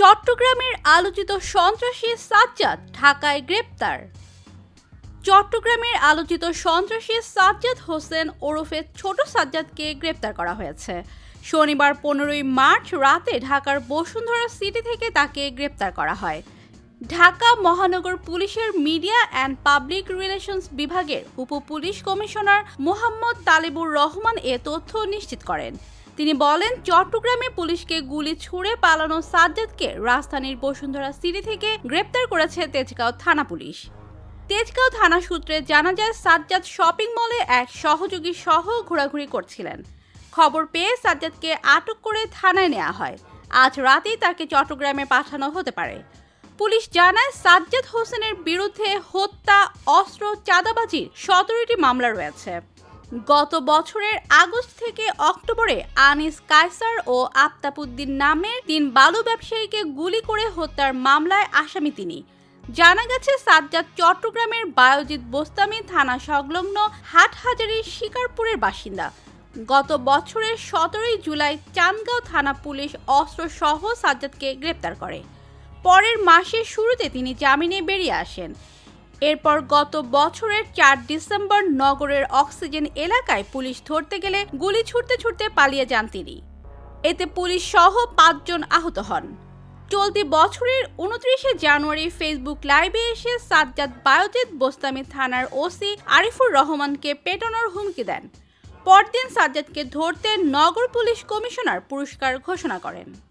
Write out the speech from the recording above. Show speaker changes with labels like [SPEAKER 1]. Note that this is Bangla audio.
[SPEAKER 1] চট্টগ্রামের আলোচিত সন্ত্রাসী সাজ্জাদ ঢাকায় গ্রেপ্তার। চট্টগ্রামের আলোচিত সন্ত্রাসী সাজ্জাদ হোসেন ওরফে ছোট সাজ্জাদকে গ্রেপ্তার করা হয়েছে। শনিবার পনেরোই মার্চ রাতে ঢাকার বসুন্ধরা সিটি থেকে তাকে গ্রেপ্তার করা হয়। ঢাকা মহানগর পুলিশের মিডিয়া অ্যান্ড পাবলিক রিলেশনস বিভাগের উপ পুলিশ কমিশনার মোহাম্মদ তালিবুর রহমান এ তথ্য নিশ্চিত করেন। তিনি বলেন, চট্টগ্রামে পুলিশকে গুলি ছুড়ে পালানো সাজ্জাদকে রাজধানীর বসুন্ধরা সিটি থেকে গ্রেপ্তার করেছে তেজগাঁও থানা পুলিশ। তেজগাঁও থানা সূত্রে জানা যায়, সাজ্জাদ শপিং মলে এক সহযোগী সহ ঘোরাঘুরি করছিলেন। খবর পেয়ে সাজ্জাদকে আটক করে থানায় নেওয়া হয়। আজ রাতেই তাকে চট্টগ্রামে পাঠানো হতে পারে। পুলিশ জানায়, সাজ্জাদ হোসেনের বিরুদ্ধে হত্যা, অস্ত্র, চাঁদাবাজির সতেরোটি মামলা রয়েছে। গত বছরের আগস্ট থেকে অক্টোবরে আনিস কায়সার ও আফতাবুদ্দিন নামের তিন বালু ব্যবসায়ীকে গুলি করে হত্যার মামলায় আসামি তিনি। জানা গেছে, সাজ্জাদ চট্টগ্রামের বায়োজিৎ বোস্তামি থানা সংলগ্ন হাটহাজারির শিকারপুরের বাসিন্দা। গত বছরের সতেরোই জুলাই চান্দগাঁও থানা পুলিশ অস্ত্র সহ সাজ্জাদকে গ্রেপ্তার করে। পরের মাসের শুরুতে তিনি জামিনে বেরিয়ে আসেন। এরপর গত বছরের চার ডিসেম্বর নগরের অক্সিজেন এলাকায় পুলিশ ধরতে গেলে গুলি ছুটতে ছুটতে পালিয়ে যান তিনি। এতে পুলিশ সহ পাঁচজন আহত হন। চলতি বছরের উনত্রিশে জানুয়ারি ফেসবুক লাইভে এসে সাজ্জাদ বায়োজিৎ বোস্তামি থানার ওসি আরিফুর রহমানকে পেটানোর হুমকি দেন। পরদিন সাজ্জাদকে ধরতে নগর পুলিশ কমিশনার পুরস্কার ঘোষণা করেন।